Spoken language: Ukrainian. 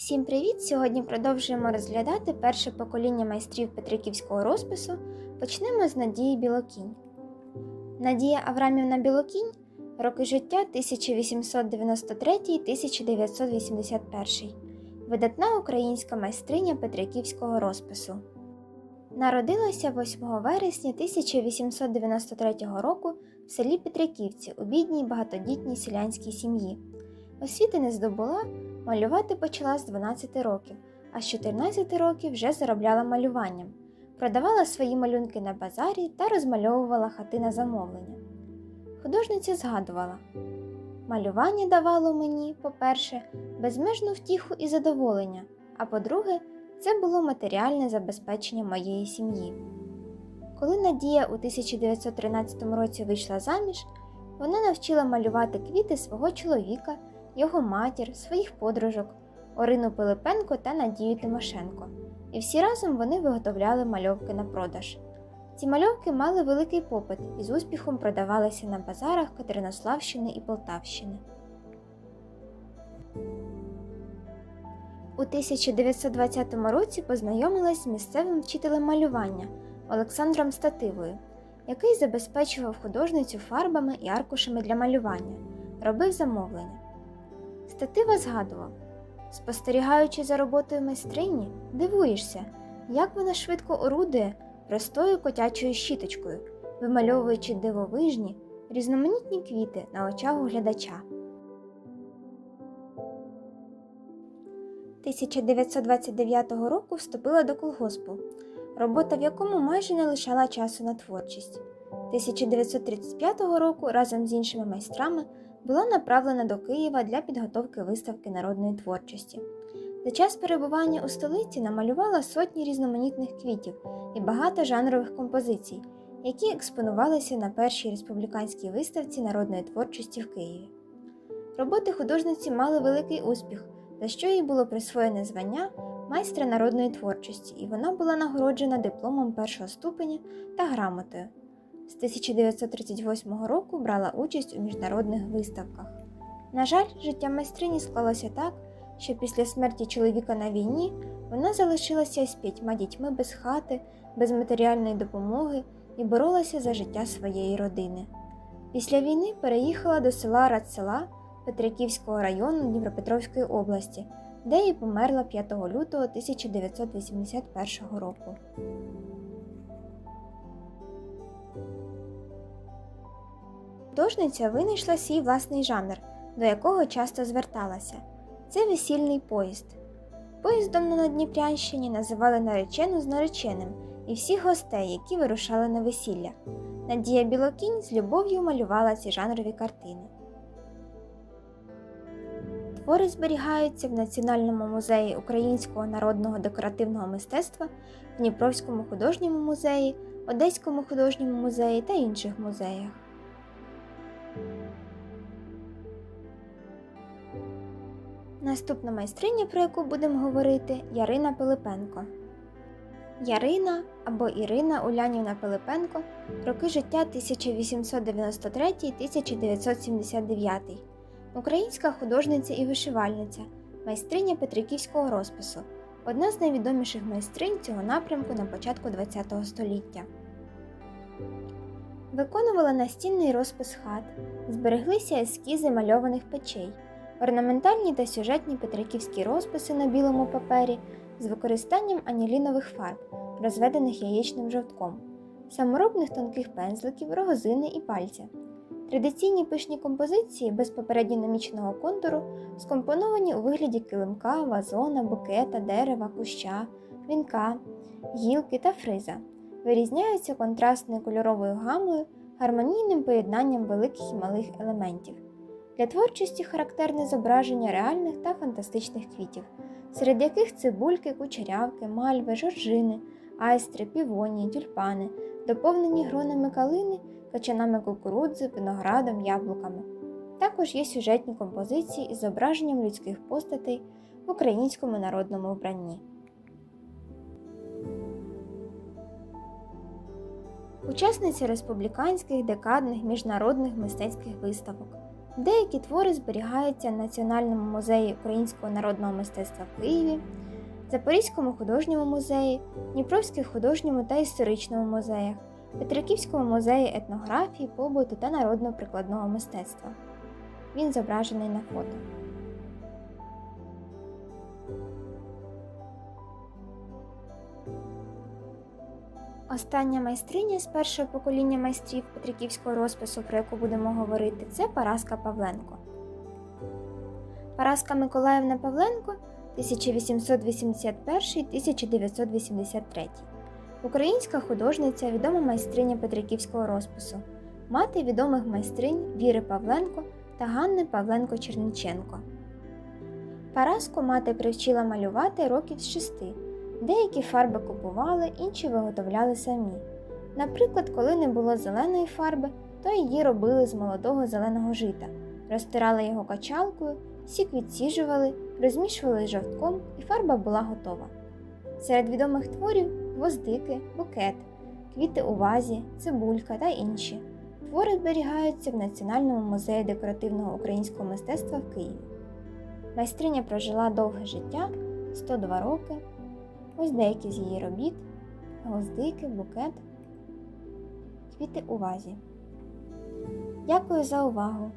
Всім привіт! Сьогодні продовжуємо розглядати перше покоління майстрів Петриківського розпису. Почнемо з Надії Білокінь. Надія Аврамівна Білокінь роки життя 1893-1981. Видатна українська майстриня Петриківського розпису. Народилася 8 вересня 1893 року в селі Петриківці у бідній багатодітній селянській сім'ї. Освіти не здобула, малювати почала з 12 років, а з 14 років вже заробляла малюванням, продавала свої малюнки на базарі та розмальовувала хати на замовлення. Художниця згадувала: малювання давало мені, по-перше, безмежну втіху і задоволення, а по-друге, це було матеріальне забезпечення моєї сім'ї. Коли Надія у 1913 році вийшла заміж, вона навчила малювати квіти свого чоловіка, його матір, своїх подружок, Орину Пилипенко та Надію Тимошенко. І всі разом вони виготовляли мальовки на продаж. Ці мальовки мали великий попит і з успіхом продавалися на базарах Катеринославщини і Полтавщини. У 1920 році познайомилась з місцевим вчителем малювання Олександром Стативою, який забезпечував художницю фарбами і аркушами для малювання, робив замовлення. Статива згадував спостерігаючи за роботою майстрині, дивуєшся, як вона швидко орудує простою котячою щіточкою, вимальовуючи дивовижні, різноманітні квіти на очах у глядача. 1929 року вступила до колгоспу, робота в якому майже не лишала часу на творчість. 1935 року разом з іншими майстрами була направлена до Києва для підготовки виставки народної творчості. За час перебування у столиці намалювала сотні різноманітних квітів і багато жанрових композицій, які експонувалися на першій республіканській виставці народної творчості в Києві. Роботи художниці мали великий успіх, за що їй було присвоєне звання майстра народної творчості, і вона була нагороджена дипломом першого ступеня та грамотою. З 1938 року брала участь у міжнародних виставках. На жаль, життя майстрині склалося так, що після смерті чоловіка на війні вона залишилася з п'ятьма дітьми без хати, без матеріальної допомоги і боролася за життя своєї родини. Після війни переїхала до села Радсела Петриківського району Дніпропетровської області, де і померла 5 лютого 1981 року. Художниця винайшла свій власний жанр, до якого часто зверталася це весільний поїзд. Поїздом на Надніпрянщині називали наречену з нареченим і всіх гостей, які вирушали на весілля. Надія Білокінь з любов'ю малювала ці жанрові картини. Твори зберігаються в Національному музеї українського народного декоративного мистецтва, в Дніпровському художньому музеї, Одеському художньому музеї та інших музеях. Наступна майстриня, про яку будемо говорити, Ярина Пилипенко. Ярина або Ірина Улянівна Пилипенко роки життя 1893-1979. Українська художниця і вишивальниця, майстриня Петриківського розпису, одна з найвідоміших майстринь цього напрямку на початку ХХ століття. Виконувала настінний розпис хат, збереглися ескізи мальованих печей, орнаментальні та сюжетні петриківські розписи на білому папері з використанням анілінових фарб, розведених яєчним жовтком, саморобних тонких пензликів, рогозини і пальця. Традиційні пишні композиції без попередньо наміченого контуру скомпоновані у вигляді килимка, вазона, букета, дерева, куща, вінка, гілки та фриза вирізняються контрастною кольоровою гамою, гармонійним поєднанням великих і малих елементів. Для творчості характерне зображення реальних та фантастичних квітів, серед яких цибульки, кучерявки, мальви, жоржини, айстри, півонії, тюльпани, доповнені гронами калини, качанами кукурудзи, виноградом, яблуками. Також є сюжетні композиції із зображенням людських постатей в українському народному вбранні. Учасниця республіканських, декадних, міжнародних мистецьких виставок, Деякі твори зберігаються в Національному музеї українського народного мистецтва в Києві, Запорізькому художньому музеї, Дніпровському художньому та історичному музеях, Петриківському музеї етнографії, побуту та народно-прикладного мистецтва. Він зображений на фото. Остання майстриня з першого покоління майстрів Петриківського розпису, про яку будемо говорити, це Параска Павленко. Параска Миколаївна Павленко 1881-1983. Українська художниця, відома майстриня Петриківського розпису, мати відомих майстринь Віри Павленко та Ганни Павленко Черниченко. Параску мати привчила малювати років з шести. Деякі фарби купували, інші виготовляли самі. Наприклад, коли не було зеленої фарби, то її робили з молодого зеленого жита, розтирали його качалкою, сік відсіжували, розмішували жовтком, і фарба була готова. Серед відомих творів гвоздики, букет, квіти у вазі, цибулька та інші. Твори зберігаються в Національному музеї декоративного українського мистецтва в Києві. Майстриня прожила довге життя 102 роки. Ось деякі з її робіт, гвоздики, букет, квіти у вазі. Дякую за увагу!